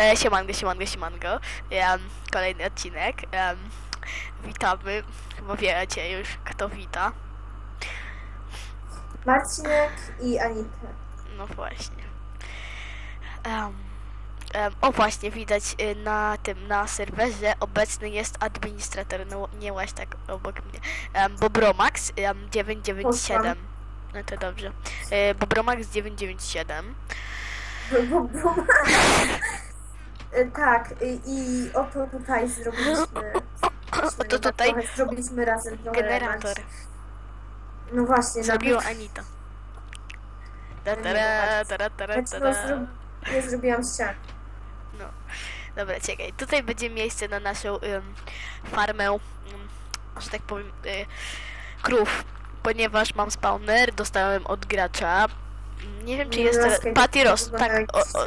E, siemango, siemango, siemango. Em, kolejny odcinek. Witamy. Chyba wiecie już, kto wita. Marcinek i Anita. No właśnie. O właśnie, widać y, na tym, na serwerze obecny jest administrator, no nie łaź tak obok mnie. Um, Bobromax um, 997. No to dobrze. E, Bobromax 997. Bo- bo- E, Tak, i, i oto tutaj zrobiliśmy. Oto tutaj Trochę, zrobiliśmy razem trochę generator. No właśnie, Zrobiła Anita. Ta, tara, tara, tara, Znaczy, no, tara. zro... Nie zrobiłam ścian. No. Dobra, czekaj. Tutaj będzie miejsce na naszą ym, farmę, ym, że tak powiem, y, krów. Ponieważ mam spawner, dostałem od gracza. Nie wiem, czy jest no, skaj- Patty Rose, tak,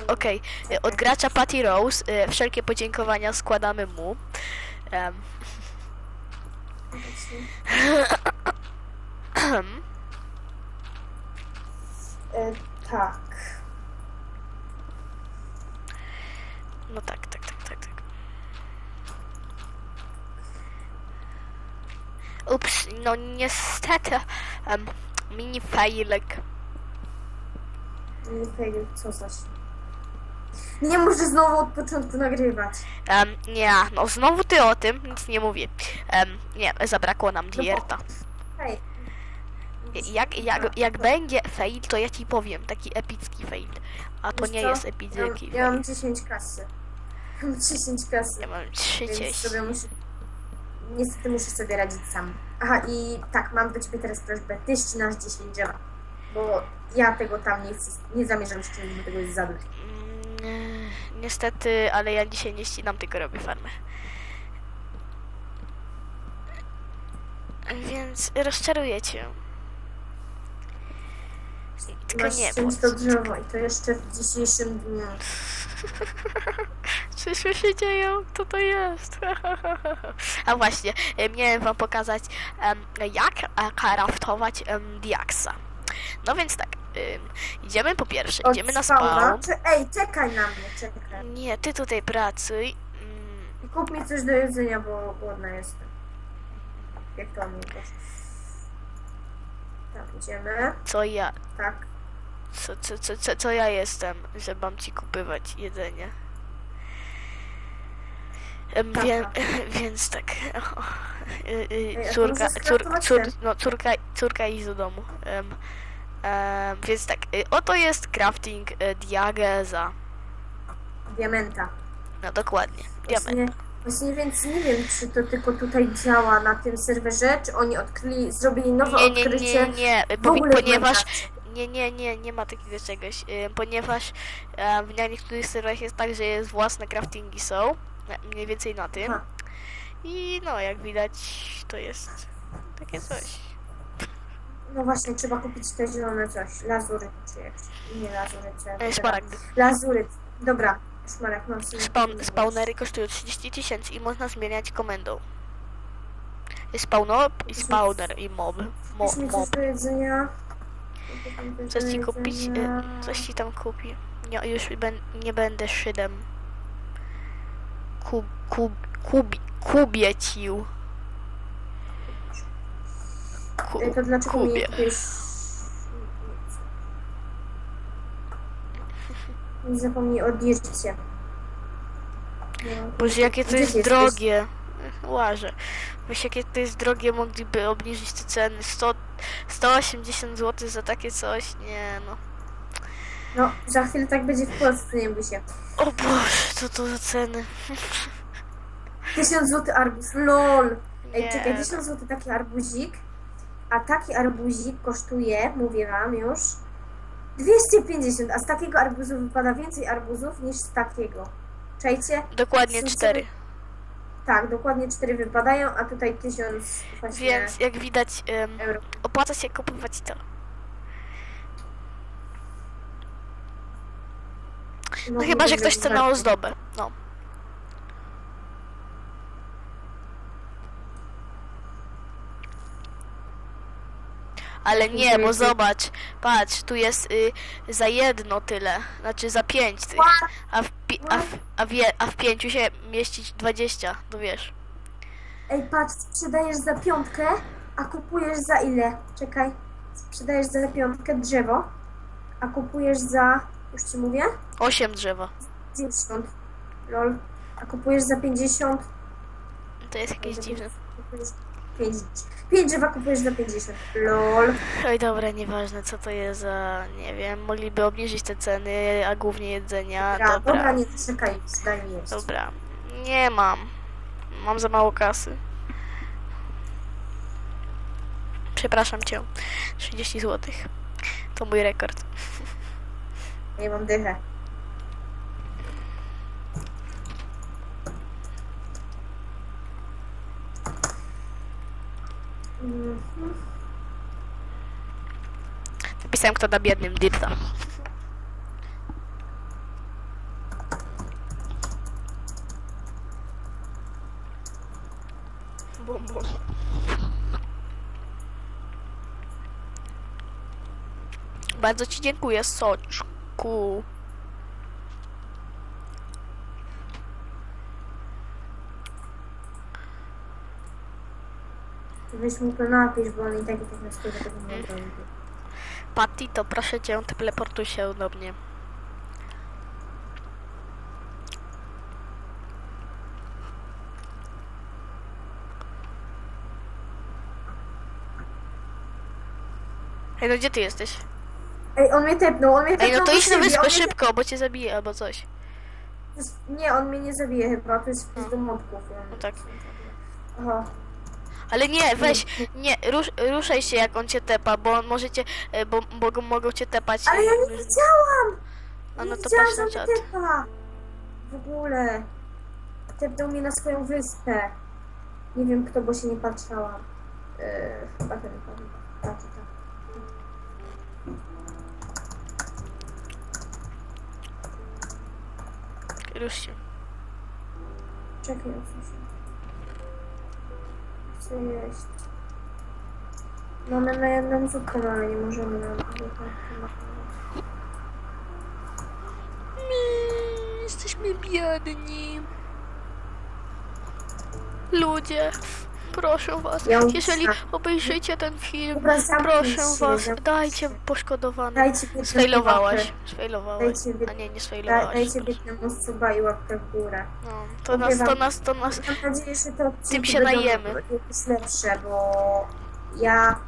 okej. Y, Od gracza Patty Rose y, wszelkie podziękowania składamy mu. E, tak. no tak, tak, tak, tak, tak. Ups, no niestety em, mini failek. Nie fail, co zaś. Nie muszę znowu od początku nagrywać. Em, nie, no znowu ty o tym, nic nie mówię. Em, nie, zabrakło nam bo- dierta. Hej. Jak, jak, jak będzie fail, to ja ci powiem, taki epicki fail. A to Wiesz nie co? jest Ja, epicki ja mam fail. 10 kasy. Mam 10 kasy. Ja mam Więc 30. sobie muszę... Niestety muszę sobie radzić sam. Aha, i tak, mam do ciebie teraz prośbę. Ty ścinasz 10 drzewa. Bo ja tego tam nie nie zamierzam ścinać, bo tego jest za dużo. Mm, Niestety, ale ja dzisiaj nie ścinam, tylko robię farmę. Więc rozczaruję cię. Tylko Masz nie ściąć to drzewo i to jeszcze w dzisiejszym dniu. Coś mi się dzieje, co to jest? A właśnie, e, miałem wam pokazać jak craftować diaksa. No więc tak, em, idziemy po pierwsze, Od idziemy na spawna. spawn. Ej, czekaj na mnie, czekaj. Nie, ty tutaj pracuj. Mm, I kup mi coś do jedzenia, bo głodna jestem. Jak to też. Tak, idziemy. Co ja, Tak. co, co, co, co, co ja jestem, że mam ci kupywać jedzenie? Tak, Wie, więc tak. Y, y, Córka, cór, cór, no, córka, córka do domu. Em, em, więc tak, y, oto jest crafting diageza. Diamenta. No dokładnie, diament. Właśnie, więc nie wiem, czy to tylko tutaj działa na tym serwerze, czy oni odkryli, zrobili nowe Nie, nie, odkrycie. nie, nie, powi- w ponieważ nie, nie, nie, nie ma takiego czegoś, ponieważ w niektórych serwerach jest tak, że jest własne craftingi są, mniej więcej na tym. I no, jak widać, to jest takie coś. No właśnie, trzeba kupić te zielone coś. Lazuryt czy jakś. Nie lazuryt, co ja E, wybrałam. szmaragdy. Lazuryt. Dobra, szmarek, mam Spawn, spawnery kosztują 30 tysięcy i można zmieniać komendą. Spawner i spawner i mob. Mo, mob. coś ci kupić? E, Coś ci tam kupi. Nie, już ben, nie będę szydem. Kub, kub, kubi, kubiecił. Ku, To dlaczego kubie. Nie zapomnij o dircie. No. Boże, jakie to jest drogie. Łażę. Wiesz, jakie to jest drogie, mogliby obniżyć te ceny. 100, 180 zł za takie coś? Nie no. No, za chwilę tak będzie w Polsce, nie bój się. O Boże, co to za ceny? 1000 zł arbuz, lol. Ej, Nie. czekaj, 1000 zł taki arbuzik, a taki arbuzik kosztuje, mówię wam już, 250, a z takiego arbuzu wypada więcej arbuzów niż z takiego. Czajcie? Dokładnie Są 4. ceny- Tak, dokładnie 4 wypadają, a tutaj 1000 właśnie Więc jak widać, em, euro. opłaca się kupować to. No chyba, że ktoś chce na ozdobę. No. Ale nie, bo zobacz, patrz, tu jest y, za jedno tyle, znaczy za pięć a w, pi- a w, a w, je- a w pięciu się mieścić 20, no wiesz. Ej, patrz, sprzedajesz za piątkę, a kupujesz za ile? Czekaj. Sprzedajesz za piątkę drzewo, a kupujesz za, już ci mówię, 8 drzewa. 50. Lol. A kupujesz za 50. To jest jakieś dziwne. Kupujesz 5. 5 drzewa kupujesz za 50. Lol. Oj dobra, nieważne co to jest za, nie wiem, mogliby obniżyć te ceny, a głównie jedzenia. Dobra, dobra, Dobra, nie czekaj, daj mi jeść. dobra. Nie mam. Mam za mało kasy. Przepraszam cię. 30 zł. To mój rekord. Nie mam dychę. Napisałem kto da biednym dirta. Bardzo ci dziękuję, soczku. Weź mu to napisz, bo on i tak i tak na skórze tego nie. Patty, to proszę cię, teleportuj się do mnie. Ej, no gdzie ty jesteś? Ej, on mnie tepnął, on mnie tepnął Ej, no to idź na wyspę szybko, bo cię zabije albo coś. Nie, on mnie nie zabije chyba, to jest No. do mobków. No tak. Aha. Ale nie, weź, nie, rusz, ruszaj się jak on cię tepa, bo on może cię, e, bo, bo mogą cię tepać. Ale ja nie widziałam! A nie no to patrz na czat. tepa. W ogóle. Tepnął mnie na swoją wyspę. Nie wiem kto, bo się nie patrzałam. Yy, chyba ten pan. Rusz się. Czekaj, się. Chcę jeść. Mamy na jedną zupkę, ale nie możemy na zupkę. My jesteśmy biedni. Ludzie, proszę was, Ja jeżeli muszę. obejrzycie ten film, Dobra, zamknij proszę się, was, zamknij dajcie się. poszkodowany. Dajcie biednemu Sfejlowałaś, łapkę. sfejlowałaś. Dajcie bied- A nie, nie Da, sfejlowałaś. dajcie biednemu suba i łapkę w górę. No, to nas, to nas, to nas, Mam nadzieję, że te odcinki się będą najemy. jakieś lepsze, bo ja,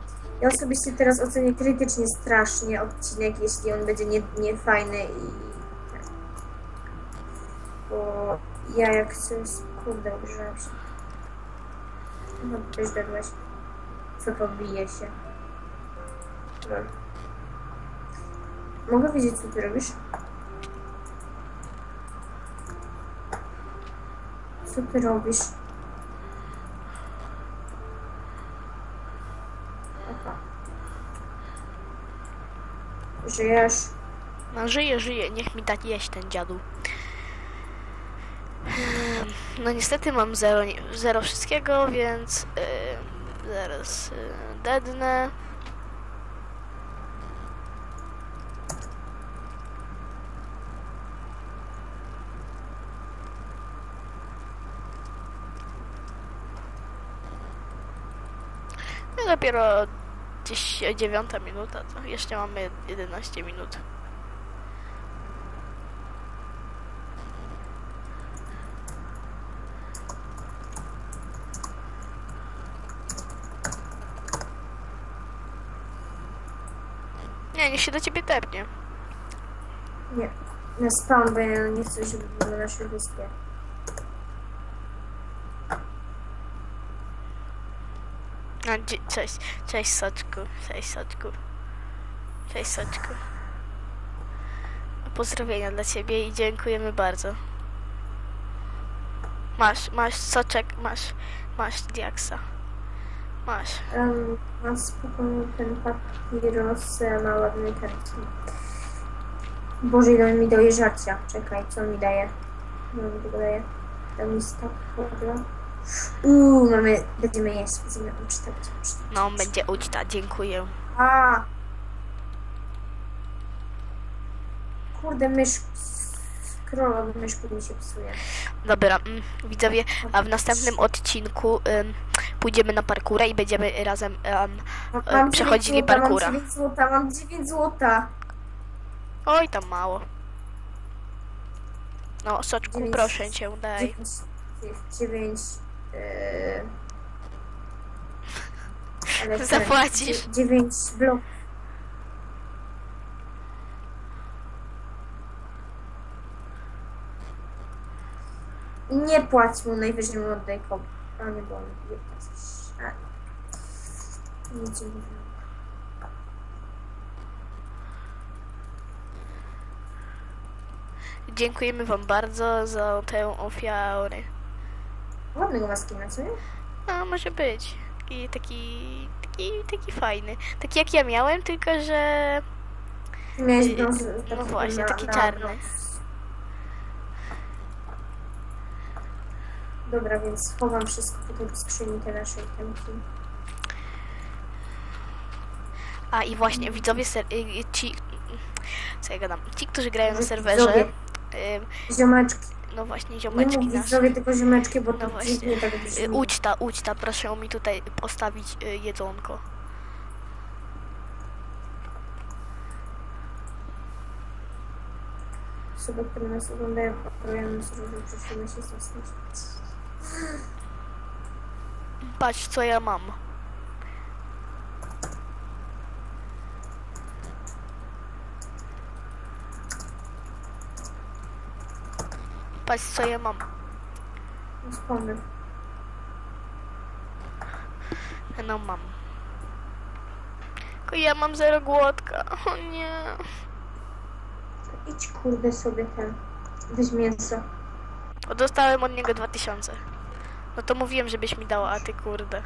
ja osobiście teraz ocenię krytycznie strasznie odcinek, jeśli on będzie nie, niefajny i tak. Bo ja jak coś, kurde, ugrzałem się. No, też dadłeś. Co to bije się. Lol. Mogę wiedzieć, co ty robisz? Co ty robisz? Aha. Żyjesz? no żyje, żyje, niech mi da jeść ten dziadu. No niestety mam zero, zero wszystkiego, więc yy, zaraz yy, dednę. No dopiero gdzieś dziewiąta minuta, to jeszcze mamy 11 minut. Się do ciebie tepnie. Nie. Na spawn, bo ja nie chcę, żeby był na naszej wyspie. Dzie- cześć, cześć Soczku, cześć Soczku, cześć Soczku. Pozdrowienia dla ciebie i dziękujemy bardzo. Masz, masz soczek, masz, masz diaksa. Masz. Um, ma spokojnie ten papieros, e, ma ładny ten. Boże, ile mi daje żarcia. Czekaj, co mi daje? No mi tego daje. Mi w ogóle. Uuu, mamy, będziemy jeść, będziemy ucztać. No, będzie uczta, dziękuję. A. Kurde, mysz... Mi się psuje. Dobra, mm, widzowie, a w następnym odcinku ym, pójdziemy na parkurę i będziemy razem ym, Mam przechodzili 9 złota, parkura. Mam 9 złota, mam 9 złota. Oj, tam mało. No, soczku, Dziewięć. proszę cię, daj. 9, 9, yy... Zapłacisz. dzie- 9 blok. Nie płać mu, najwyżej mu oddaj. A nie, on nie płacisz. A, nie. Nic nie mówię. Dziękujemy wam bardzo za tę ofiarę. Ładnego ma skina, co nie? No, może być. Taki, taki, taki, taki fajny. Taki jak ja miałem, tylko że... Miałeś I- brąz, no właśnie, na- taki na czarny. brąz. Dobra, więc chowam wszystko tutaj w skrzyni te nasze itemki. A i właśnie, widzowie, ser... y, y, ci... Co ja gadam? Ci, którzy grają na serwerze... ym, Ziomeczki. No właśnie, Nie ziomeczki mów nasze. widzowie, tylko ziomeczki, bo No to właśnie. tak Y, brzmi. Uczta, uczta, proszę mi tutaj postawić y, jedzonko. Osoby, które nas oglądają, operują sobie, że przyszły się zasnąć. Patrz, co ja mam. Patrz, co ja mam. Wspomnę. No mam. Tylko ja mam zero głodka. O nie. Idź kurde sobie ten. Weź mięso. Dostałem od niego 2000. No to mówiłem, żebyś mi dała, a ty kurde.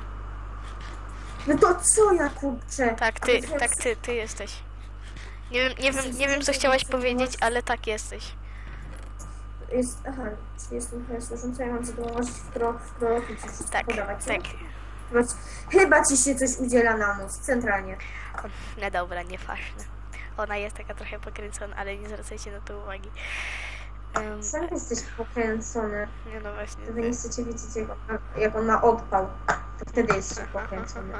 No to co ja kurczę? Tak, ty, tak ty, ty jesteś. Nie wiem, nie wiem, nie wiem co chciałaś powiedzieć, ale tak jesteś. Jest, aha, czy jestem trochę służąca, ja mam zadołożyć w krok, w krok i ci wszystko Tak, podawać, tak. Chyba, ci- chyba ci się coś udziela na mózg, centralnie. No dobra, nieważne. Ona jest taka trochę pokręcona, ale nie zwracajcie na to uwagi. Sam jesteś pokręcony. nie no właśnie. Wy nie chcecie wiedzieć, jak on, jak on ma odpał. To wtedy jest pokręcony.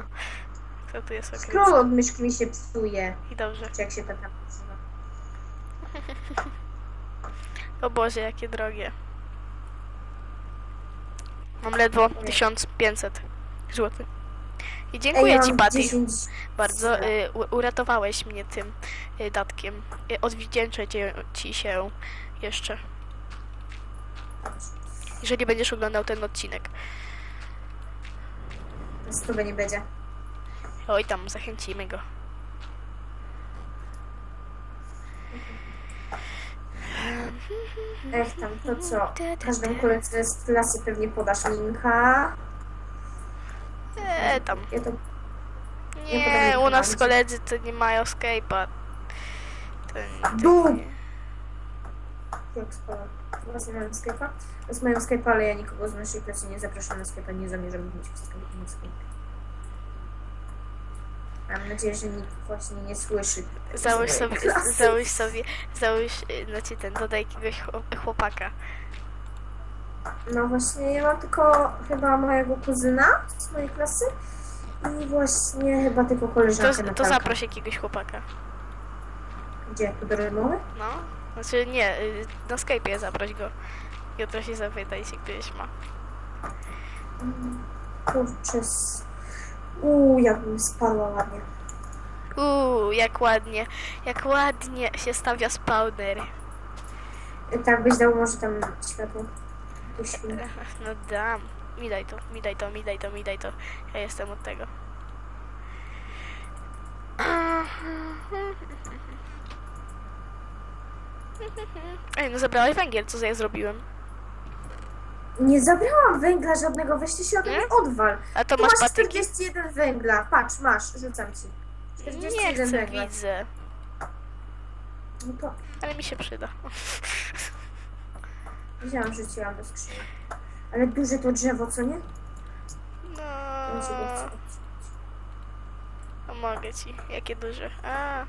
Co tu jest Scroll pokręcone? od myszki mi się psuje. I dobrze. Czy jak się to tam nazywa. O Boże, jakie drogie. Mam ledwo 1500 zł. I dziękuję ja Ci, Patty. 10 Bardzo y, uratowałeś mnie tym y, datkiem. Y, odwdzięczę Ci się jeszcze. Jeżeli będziesz oglądał ten odcinek. Stówę nie będzie. Oj tam, zachęcimy go. Ech tam, to co? Każdą koledze z klasy pewnie podasz linka. Eee, tam. Ja to Nie, podam u nas koledzy to nie mają. To, Bum! Skype'a? Was mają Skype'a, ale ja nikogo z naszej klasy nie zapraszam na Skype'a, nie zamierzam mieć Skype'a na Skype'ie. Mam nadzieję, że nikt właśnie nie słyszy. Załóż sobie, załóż sobie, załóż, y, znaczy ten, dodaj jakiegoś chłop- chłopaka. No właśnie, ja mam tylko chyba mojego kuzyna z mojej klasy i właśnie chyba tylko koleżankę To, to zaproś jakiegoś chłopaka. Gdzie? Do rozmowy? No, znaczy nie, y, na Skype'ie zaproś go. Jutro się zapytaj, jeśli ktoś ma. Kurczę. Uuu, jakbym spadła ładnie. Uuu, jak ładnie, jak ładnie się stawia spawner. Tak byś dał może tam światło. No dam. Mi daj to, mi daj to, mi daj to, mi daj to. Ja jestem od tego. Ej, no zabrałeś węgiel, co ja zrobiłem? Nie zabrałam węgla żadnego, weźcie się od Nie? mnie odwal. A to Tu masz masz patyki? 41 węgla. Patrz, masz, rzucam ci. Nie 41 chcę, węgla. widzę. No to Ale mi się przyda. wzięłam, rzuciłam do skrzyni. Ale duże to drzewo, co nie? No, Pomogę ci. Jakie duże. A,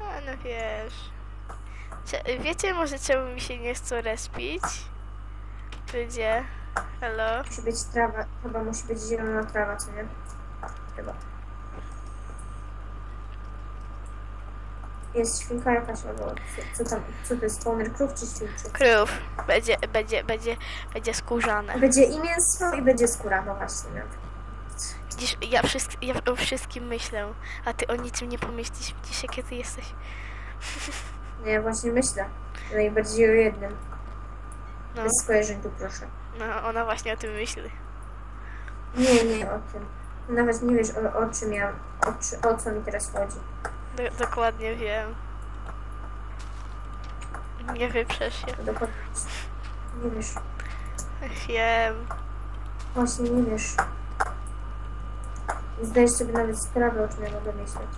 a no wiesz. Wiecie może czemu mi się nie chce respić? Ludzie. Halo? Musi być trawa, chyba musi być zielona trawa, co nie? Chyba. Jest świnka jakaś, albo co, co tam, co to jest, spawner krów czy świnczy? Krów. Będzie, będzie, będzie, będzie skórzane. Będzie i mięso i będzie skóra, no właśnie. No. Widzisz, ja, wszystk- ja o wszystkim myślę, a ty o niczym nie pomyślisz. Widzisz, jakie ty jesteś. No ja właśnie myślę. Najbardziej o jednym. No, Bez skojarzeń tu proszę. no ona właśnie o tym myśli. Nie, nie o tym. Nawet nie wiesz o, o czym ja, o, czy, o co mi teraz chodzi. Do- dokładnie wiem. Nie wyprzesz się. Dokładnie. Nie wiesz. Wiem. Właśnie nie wiesz. Zdajesz sobie nawet sprawy, o czym ja mogę myśleć.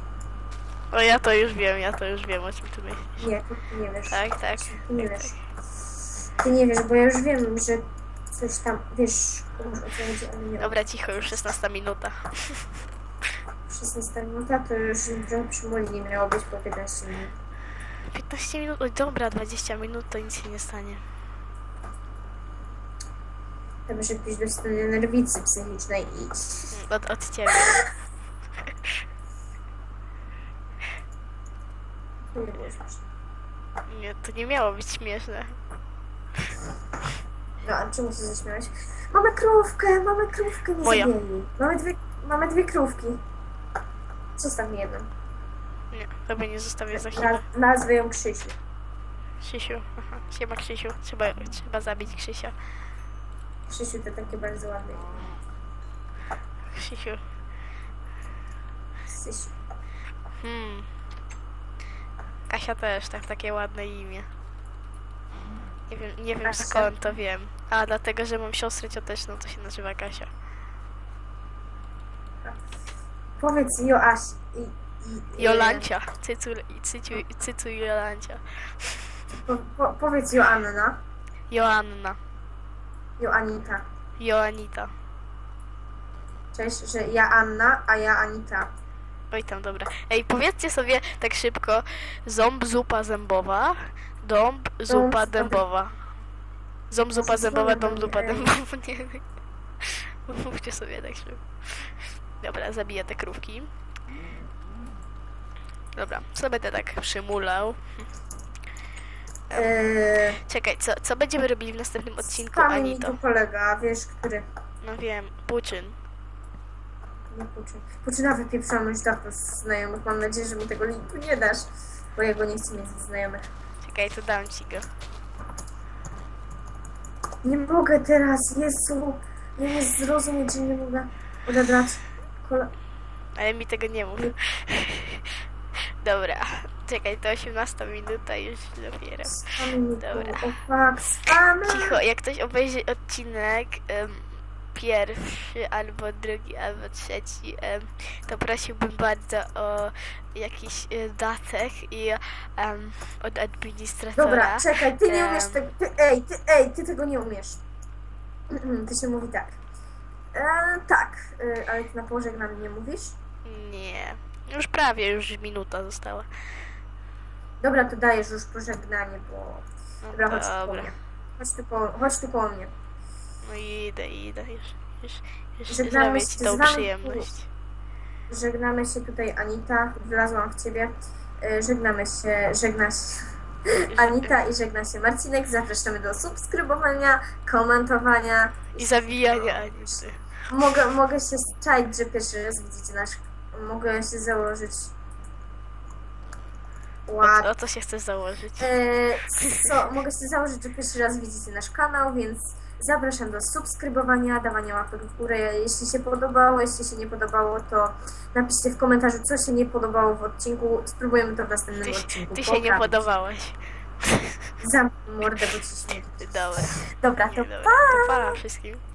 O, ja to już wiem, ja to już wiem, o czym ty myślisz. Nie, ty nie wiesz. Tak, tak. Ty nie wiesz. Ty nie wiesz, bo ja już wiem, że coś tam, wiesz, już o co chodzi, ale nie. Dobra, cicho, już 16 minuta. 16 minuta to już trochę przymoli nie miało być po 15 minut. 15 minut, oj dobra, 20 minut to nic się nie stanie. Chyba, że ktoś dostanie nerwicy psychicznej i... Od, od ciebie. To nie było śmieszne. Nie, to nie miało być śmieszne. No, a czemu się zaśmiałeś? Mamy krówkę, mamy krówkę, nie Moja. zabijaj. Mamy dwie, mamy dwie krówki. Zostaw mi jedną. Nie, tobie nie zostawię za chwilę. Na, nazwę ją Krzysiu. Krzysiu, aha, siema Krzysiu, trzeba, trzeba zabić Krzysia. Krzysiu to takie bardzo ładne imię. Krzysiu, Krzysiu. hmm. Kasia też, tak, takie ładne imię. Nie wiem, nie wiem skąd to wiem. A, dlatego, że mam siostrę cioteczną, to się nazywa Kasia. Powiedz Joaś i... i Jolancia, cycu, cycu, cycu Jolancia. Po, po, powiedz Joanna. Joanna, Joanita. Joanita. Cześć, że ja Anna, a ja Anita. Oj tam, dobra. Ej, powiedzcie sobie tak szybko, ząb, zupa zębowa, dąb, zupa dębowa. Ząb, zupa zębowa, dąb, zupa dębowa. Nie. Mówcie sobie tak szybko. Dobra, zabiję te krówki. Dobra, co będę tak przymulał? Eee, Czekaj, co, co będziemy robili w następnym odcinku, Kamień mi Anito? tu kolega, wiesz, który... No wiem, Puczyn. Nie puczy. Puczyna wypieprzona już dawno z znajomych. Mam nadzieję, że mi tego linku nie dasz, bo ja go nie chcę mieć ze znajomych. Czekaj, to dam ci go. Nie mogę teraz, Jezu. Nie mogę zrozumieć, że nie mogę odebrać kole... Ale mi tego nie mów. Dobra, czekaj, to 18 minuta już dopiero. Dobra. Cicho, jak ktoś obejrzy odcinek pierwszy, albo drugi, albo trzeci, to prosiłbym bardzo o jakiś e, datek i em, od administratora. Dobra, czekaj, ty nie umiesz tego. Ty, ej, ty, ej, ty tego nie umiesz. To się mówi tak. E, tak, e, ale ty na pożegnaniu nie mówisz? Nie, już prawie, już minuta została. Dobra, to dajesz już pożegnanie, bo... No Dobra, chodź tu po dobra, mnie. Chodź tu po, chodź tu po mnie. No idę, idę, już, już, już Żegnamy się z tą wami. przyjemność. Żegnamy się tutaj Anita, wlazłam w ciebie. E, Żegnamy się, żegna się Anita i żegna się Marcinek. Zapraszamy do subskrybowania, komentowania. I zabijania Anity. Mogę, mogę się czaić, że pierwszy raz widzicie nasz... Mogę się założyć... Ład. O, o co się chcesz założyć? E, co, mogę się założyć, że pierwszy raz widzicie nasz kanał, więc zapraszam do subskrybowania, dawania łapek w górę. Jeśli się podobało, jeśli się nie podobało, to napiszcie w komentarzu, co się nie podobało w odcinku. Spróbujemy to w następnym Ty, odcinku. ty się nie podobałeś. Zamknij mordę, bo ci śmieje. Dobra. Dobra, to Dobra, to pa wszystkim.